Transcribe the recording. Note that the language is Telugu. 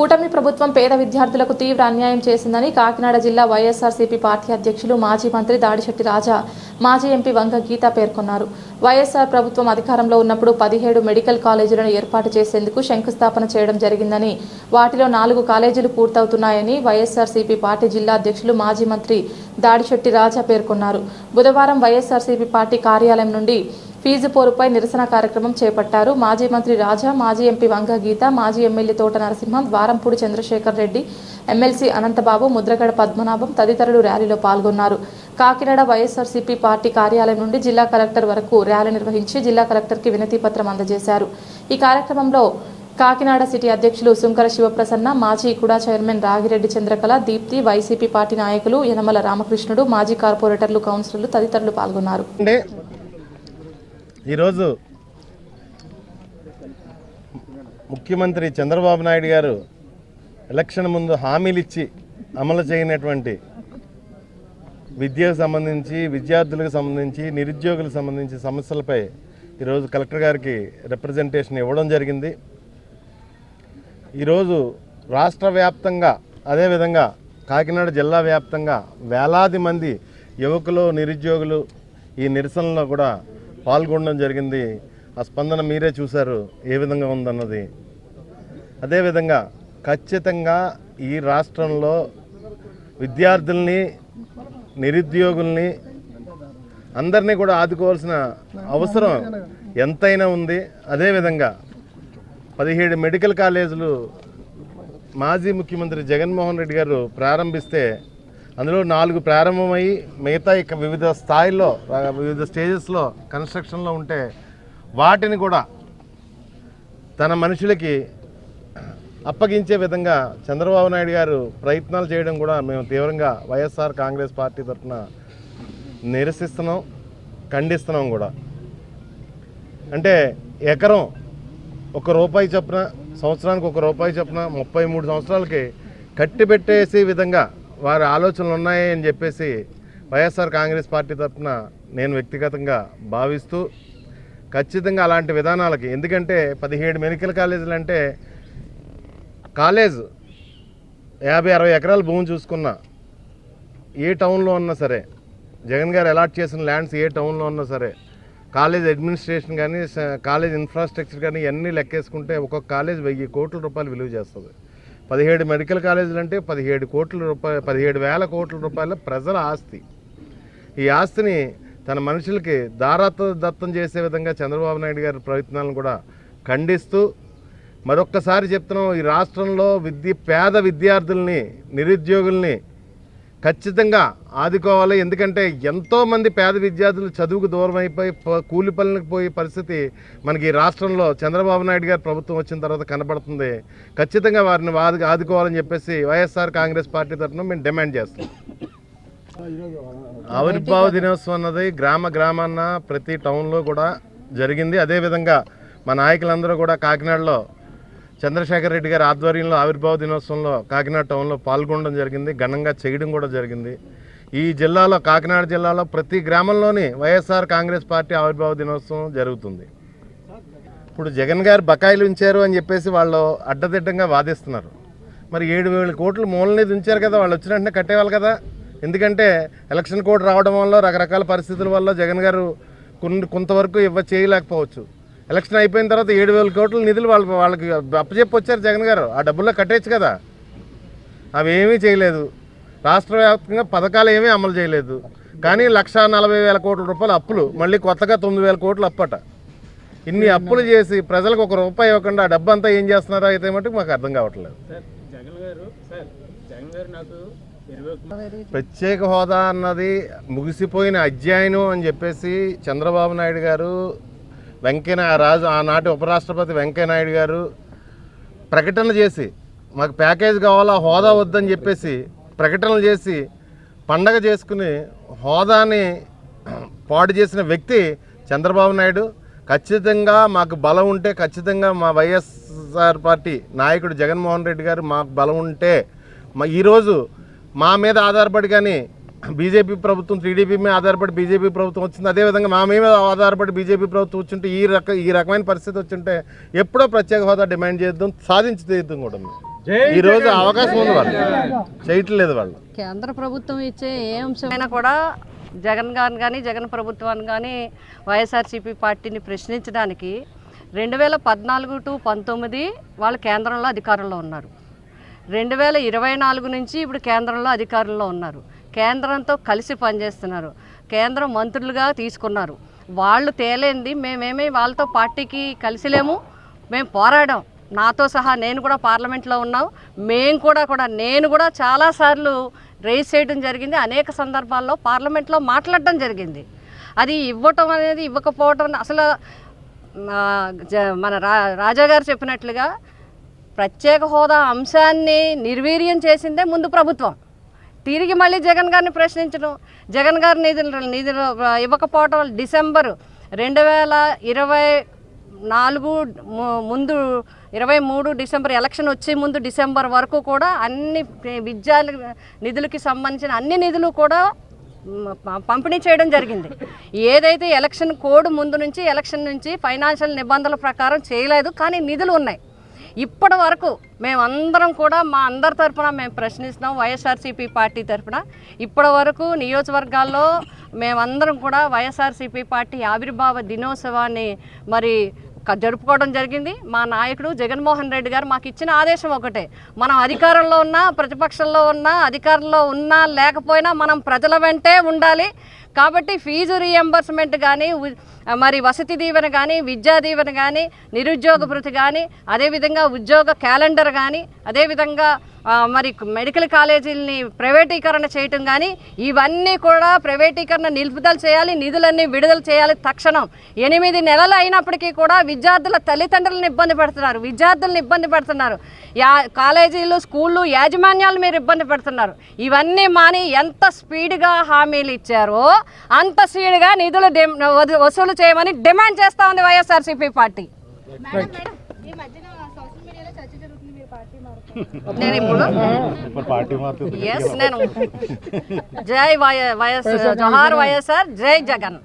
కూటమి ప్రభుత్వం పేద విద్యార్థులకు తీవ్ర అన్యాయం చేసిందని కాకినాడ జిల్లా వైఎస్ఆర్సీపీ పార్టీ అధ్యక్షులు మాజీ మంత్రి దాడిశెట్టి రాజా మాజీ ఎంపీ వంగ గీత పేర్కొన్నారు. వైఎస్ఆర్ ప్రభుత్వం అధికారంలో ఉన్నప్పుడు పదిహేడు మెడికల్ కాలేజీలను ఏర్పాటు చేసేందుకు శంకుస్థాపన చేయడం జరిగిందని వాటిలో నాలుగు కాలేజీలు పూర్తవుతున్నాయని వైఎస్ఆర్సీపీ పార్టీ జిల్లా అధ్యక్షులు మాజీ మంత్రి దాడిశెట్టి రాజా పేర్కొన్నారు. బుధవారం వైఎస్ఆర్సీపీ పార్టీ కార్యాలయం నుండి ఫీజు పోరుపై నిరసన కార్యక్రమం చేపట్టారు. మాజీ మంత్రి రాజా మాజీ ఎంపీ వంగ గీత మాజీ ఎమ్మెల్యే తోట నరసింహం ద్వారంపూడి చంద్రశేఖర్ రెడ్డి ఎమ్మెల్సీ అనంతబాబు ముద్రగడ పద్మనాభం తదితరులు ర్యాలీలో పాల్గొన్నారు. కాకినాడ వైఎస్ఆర్సీపీ పార్టీ కార్యాలయం నుండి జిల్లా కలెక్టర్ వరకు ర్యాలీ నిర్వహించి జిల్లా కలెక్టర్కి వినతి పత్రం అందజేశారు. ఈ కార్యక్రమంలో కాకినాడ సిటీ అధ్యక్షులు సుంకర శివప్రసన్న మాజీ KUDA chairman Ragireddy Chandrakala Deepthi YCP party నాయకులు యనమల రామకృష్ణుడు మాజీ కార్పొరేటర్లు కౌన్సిలర్లు తదితరులు పాల్గొన్నారు. ఈరోజు ముఖ్యమంత్రి చంద్రబాబు నాయుడు గారు ఎలక్షన్ ముందు హామీలు ఇచ్చి అమలు చేయనటువంటి విద్యకు సంబంధించి విద్యార్థులకు సంబంధించి నిరుద్యోగులకు సంబంధించి సమస్యలపై ఈరోజు కలెక్టర్ గారికి రిప్రజెంటేషన్ ఇవ్వడం జరిగింది. ఈరోజు రాష్ట్ర వ్యాప్తంగా అదేవిధంగా కాకినాడ జిల్లా వ్యాప్తంగా వేలాది మంది యువకులు నిరుద్యోగులు ఈ నిరసనలో కూడా పాల్గొనడం జరిగింది. ఆ స్పందన మీరే చూశారు. ఏ విధంగా ఉందన్నది. అదేవిధంగా ఖచ్చితంగా ఈ రాష్ట్రంలో విద్యార్థుల్ని నిరుద్యోగుల్ని అందరినీ కూడా ఆదుకోవాల్సిన అవసరం ఎంతైనా ఉంది. అదేవిధంగా పదిహేడు మెడికల్ కాలేజీలు మాజీ ముఖ్యమంత్రి జగన్మోహన్ రెడ్డి గారు ప్రారంభిస్తే అందులో నాలుగు ప్రారంభమై మిగతా ఇక వివిధ స్థాయిల్లో వివిధ స్టేజెస్లో కన్స్ట్రక్షన్లో ఉంటే వాటిని కూడా తన మనుషులకి అప్పగించే విధంగా చంద్రబాబు నాయుడు గారు ప్రయత్నాలు చేయడం కూడా మేము తీవ్రంగా వైఎస్ఆర్ కాంగ్రెస్ పార్టీ తరఫున నిరసిస్తున్నాం ఖండిస్తున్నాం కూడా. అంటే ఎకరం ఒక రూపాయి చొప్పున సంవత్సరానికి ఒక రూపాయి చొప్పున ముప్పై మూడు సంవత్సరాలకి కట్టి పెట్టేసే విధంగా వారి ఆలోచనలు ఉన్నాయి అని చెప్పేసి వైఎస్ఆర్ కాంగ్రెస్ పార్టీ తరఫున నేను వ్యక్తిగతంగా భావిస్తూ ఖచ్చితంగా అలాంటి విధానాలకి ఎందుకంటే పదిహేడు మెడికల్ కాలేజీలు అంటే కాలేజ్ యాభై అరవై ఎకరాల భూమి చూసుకున్నా ఏ టౌన్లో ఉన్నా సరే జగన్ గారు అలాట్ చేసిన ల్యాండ్స్ ఏ టౌన్లో ఉన్నా సరే కాలేజ్ అడ్మినిస్ట్రేషన్ కానీ కాలేజ్ ఇన్ఫ్రాస్ట్రక్చర్ కానీ ఇవన్నీ లెక్కేసుకుంటే ఒక్కొక్క కాలేజ్ వెయ్యి కోట్ల రూపాయలు విలువ చేస్తుంది. పదిహేడు మెడికల్ కాలేజీలు అంటే పదిహేడు కోట్ల రూపాయలు పదిహేడు వేల కోట్ల రూపాయల ప్రజల ఆస్తి. ఈ ఆస్తిని తన మనుషులకి దారాత దత్తం చేసే విధంగా చంద్రబాబు నాయుడు గారి ప్రయత్నాలను కూడా ఖండిస్తూ మరొక్కసారి చెప్తున్నాం ఈ రాష్ట్రంలో విద్య పేద విద్యార్థుల్ని నిరుద్యోగుల్ని ఖచ్చితంగా ఆదుకోవాలి. ఎందుకంటే ఎంతోమంది పేద విద్యార్థులు చదువుకు దూరం అయిపోయి కూలి పనులకు పోయే పరిస్థితి మనకి ఈ రాష్ట్రంలో చంద్రబాబు నాయుడు గారి ప్రభుత్వం వచ్చిన తర్వాత కనబడుతుంది. ఖచ్చితంగా వారిని ఆదు ఆదుకోవాలని చెప్పేసి వైఎస్ఆర్ కాంగ్రెస్ పార్టీ తరఫున మేము డిమాండ్ చేస్తాం. ఆవిర్భావ దినోత్సవం అన్నది గ్రామ గ్రామాన్న ప్రతి టౌన్లో కూడా జరిగింది. అదేవిధంగా మా నాయకులందరూ కూడా కాకినాడలో చంద్రశేఖర్ రెడ్డి గారి ఆధ్వర్యంలో ఆవిర్భావ దినోత్సవంలో కాకినాడ టౌన్లో పాల్గొనడం జరిగింది ఘనంగా చేయడం కూడా జరిగింది. ఈ జిల్లాలో కాకినాడ జిల్లాలో ప్రతి గ్రామంలోని వైఎస్ఆర్ కాంగ్రెస్ పార్టీ ఆవిర్భావ దినోత్సవం జరుగుతుంది. ఇప్పుడు జగన్ గారు బకాయిలు ఉంచారు అని చెప్పేసి వాళ్ళు అడ్డదిడ్డంగా వాదిస్తున్నారు. మరి ఏడు వేల కోట్లు మూలనేది ఉంచారు కదా వాళ్ళు వచ్చిన వెంటనే కట్టేవాళ్ళు కదా. ఎందుకంటే ఎలక్షన్ కోడ్ రావడం వల్ల రకరకాల పరిస్థితుల వల్ల జగన్ గారు కొన్ని కొంతవరకు ఇవ్వ చేయలేకపోవచ్చు. ఎలక్షన్ అయిపోయిన తర్వాత ఏడు వేల కోట్ల నిధులు వాళ్ళకి వాళ్ళకి అప్పచెప్పి వచ్చారు జగన్ గారు. ఆ డబ్బుల్లో కట్టేయచ్చు కదా. అవి ఏమీ చేయలేదు. రాష్ట్ర వ్యాప్తంగా పథకాలు ఏమీ అమలు చేయలేదు. కానీ లక్ష నలభై వేల కోట్ల రూపాయల అప్పులు మళ్ళీ కొత్తగా తొమ్మిది వేల కోట్లు అప్పట. ఇన్ని అప్పులు చేసి ప్రజలకు ఒక రూపాయి ఇవ్వకుండా ఆ డబ్బు అంతా ఏం చేస్తున్నారో అయితే మటుకు మాకు అర్థం కావట్లేదు. ప్రత్యేక హోదా అన్నది ముగిసిపోయిన అధ్యాయనం అని చెప్పేసి చంద్రబాబు నాయుడు గారు వెంకయ్య రాజు ఆనాటి ఉపరాష్ట్రపతి వెంకయ్య నాయుడు గారు ప్రకటన చేసి మాకు ప్యాకేజ్ కావాలా హోదా వద్దని చెప్పేసి ప్రకటనలు చేసి పండగ చేసుకుని హోదాని పాడు చేసిన వ్యక్తి చంద్రబాబు నాయుడు. ఖచ్చితంగా మాకు బలం ఉంటే ఖచ్చితంగా మా వైఎస్ఆర్ పార్టీ నాయకుడు జగన్మోహన్ రెడ్డి గారు మాకు బలం ఉంటే మా ఈరోజు మా మీద ఆధారపడి కానీ బీజేపీ ప్రభుత్వం టీడీపీ మీద ఆధారపడి బీజేపీ ప్రభుత్వం వచ్చింది. అదేవిధంగా మా మీద ఆధారపడి బీజేపీ ప్రభుత్వం వచ్చింటే ఈ రక ఈ రకమైన పరిస్థితి వచ్చింటే ఎప్పుడో ప్రత్యేక హోదా డిమాండ్ చేద్దాం సాధించి తీద్దాం కూడా మేము. ఈరోజు అవకాశం ఉంది వాళ్ళు చేయట్లేదు వాళ్ళు. కేంద్ర ప్రభుత్వం ఇచ్చే ఏ అంశమైనా కూడా జగన్ గారిని కానీ జగన్ ప్రభుత్వాన్ని కానీ వైఎస్ఆర్సీపీ పార్టీని ప్రశ్నించడానికి రెండు వేల పద్నాలుగు టు పంతొమ్మిది వాళ్ళు కేంద్రంలో అధికారంలో ఉన్నారు. రెండు వేల ఇరవై నాలుగు నుంచి ఇప్పుడు కేంద్రంలో అధికారంలో ఉన్నారు. కేంద్రంతో కలిసి పనిచేస్తున్నారు. కేంద్రం మంత్రులుగా తీసుకున్నారు. వాళ్ళు తేలేంది మేమేమి వాళ్ళతో పార్టీకి కలిసిలేము. మేము పోరాడాం. నాతో సహా నేను కూడా పార్లమెంట్లో ఉన్నాం. మేము కూడా కూడా నేను కూడా చాలాసార్లు రేస్ చేయడం జరిగింది. అనేక సందర్భాల్లో పార్లమెంట్లో మాట్లాడడం జరిగింది. అది ఇవ్వటం అనేది ఇవ్వకపోవటం అసలు మన రా రాజా గారు చెప్పినట్లుగా ప్రత్యేక హోదా అంశాన్ని నిర్వీర్యం చేసిందే ముందు ప్రభుత్వం. తిరిగి మళ్ళీ జగన్ గారిని ప్రశ్నించడం జగన్ గారి నిధులు నిధులు ఇవ్వకపోవటం డిసెంబర్ రెండు వేల ఇరవై నాలుగు ము- ముందు ఇరవై మూడు డిసెంబర్ ఎలక్షన్ వచ్చే ముందు డిసెంబర్ వరకు కూడా అన్ని విద్యా నిధులకి సంబంధించిన అన్ని నిధులు కూడా పంపిణీ చేయడం జరిగింది. ఏదైతే ఎలక్షన్ కోడ్ ముందు నుంచి ఎలక్షన్ నుంచి ఫైనాన్షియల్ నిబంధనల ప్రకారం చేయలేదు కానీ నిధులు ఉన్నాయి. ఇప్పటి వరకు మేమందరం కూడా మా అందరి తరఫున మేము ప్రశ్నిస్తున్నాం వైఎస్ఆర్సీపీ పార్టీ తరఫున ఇప్పటి వరకు నియోజకవర్గాల్లో మేమందరం కూడా వైఎస్ఆర్సీపీ పార్టీ ఆవిర్భావ దినోత్సవాన్ని మరి జరుపుకోవడం జరిగింది. మా నాయకుడు జగన్మోహన్ రెడ్డి గారు మాకు ఇచ్చిన ఆదేశం ఒకటే. మనం అధికారంలో ఉన్నా ప్రతిపక్షంలో ఉన్నా అధికారంలో ఉన్నా లేకపోయినా మనం ప్రజల వెంటే ఉండాలి. కాబట్టి ఫీజు రీఎంబర్స్మెంట్ కానీ మరి వసతి దీవెన కానీ విద్యా దీవెన కానీ నిరుద్యోగ భృతి కానీ అదేవిధంగా ఉద్యోగ క్యాలెండర్ కానీ అదేవిధంగా మరి మెడికల్ కాలేజీలని ప్రైవేటీకరణ చేయటం కానీ ఇవన్నీ కూడా ప్రైవేటీకరణ నిలుపుదల చేయాలి నిధులన్నీ విడుదల చేయాలి తక్షణం. ఎనిమిది నెలలు అయినప్పటికీ కూడా విద్యార్థుల తల్లిదండ్రులను ఇబ్బంది పెడుతున్నారు విద్యార్థులను ఇబ్బంది పెడుతున్నారు. యా కాలేజీలు స్కూళ్ళు యాజమాన్యాలు మీరు ఇబ్బంది పెడుతున్నారు. ఇవన్నీ మాని ఎంత స్పీడ్గా హామీలు ఇచ్చారో అంత స్పీడ్గా నిధులు వసూలు చేయమని డిమాండ్ చేస్తా ఉంది వైఎస్ఆర్సీపీ పార్టీ. ఈ మధ్యన సోషల్ మీడియాలో చర్చ జరుగుతుంది మీరు పార్టీ మారుతారు నేను ఇప్పుడు? ఎస్ నేను. జై వైఎస్ జోహార్ వైఎస్ఆర్ జై జగన్!